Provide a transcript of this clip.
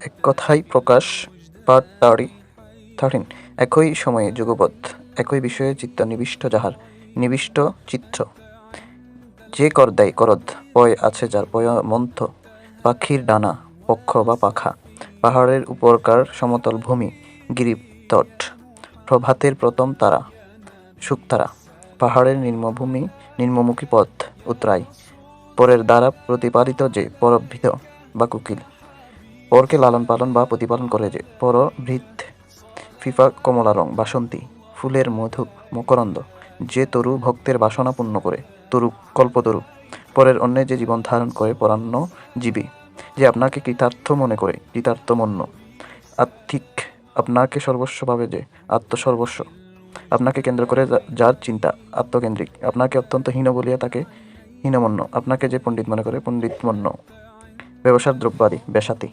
এক কথায় প্রকাশ part thirty thirteen একই সময়ে যুগপৎ, একই বিষয়ে চিত্ত নিবিষ্ট যাহার, নিবিষ্ট চিত্ত। যে কর দেয় করদ, পয় আছে যার পয় মন্থ, পাখির ডানা, পক্ষ বা পাখা, পাহাড়ের উপরকার সমতল ভূমি গিরিতট প্রভাতের প্রথম তারা, শুকতারা, পাহাড়ের নিম্নভূমি, নিম্নমুখী পথ, উতরাই, পরের দ্বারা প্রতিপালিত যে পরভৃত বা কুকিল। পরকে লালন পালন বা প্রতিপালন করে যে, পরভৃত ফিফা, কমলা রং, বাসন্তী, ফুলের মধু, মকরন্দ, যে তরু ভক্তের বাসনা পূর্ণ করে, তরু, কল্পতরু, পরের অন্যে যে জীবন ধারণ করে পরান্ন জীবী, যে আপনাকে কৃতার্থ মনে করে, কৃতার্থ মন্য। আর্থিক আপনাকে সর্বস্বভাবে যে, আত্মসর্বস্ব। আপনাকে কেন্দ্র করে যার চিন্তা আত্মকেন্দ্রিক, আপনাকে অত্যন্ত হীন বলিয়া তাকে হীনমন্য, আপনাকে যে পণ্ডিত মনে করে, পণ্ডিতমন্য। ব্যবসার দ্রব্যাদি বেসাতি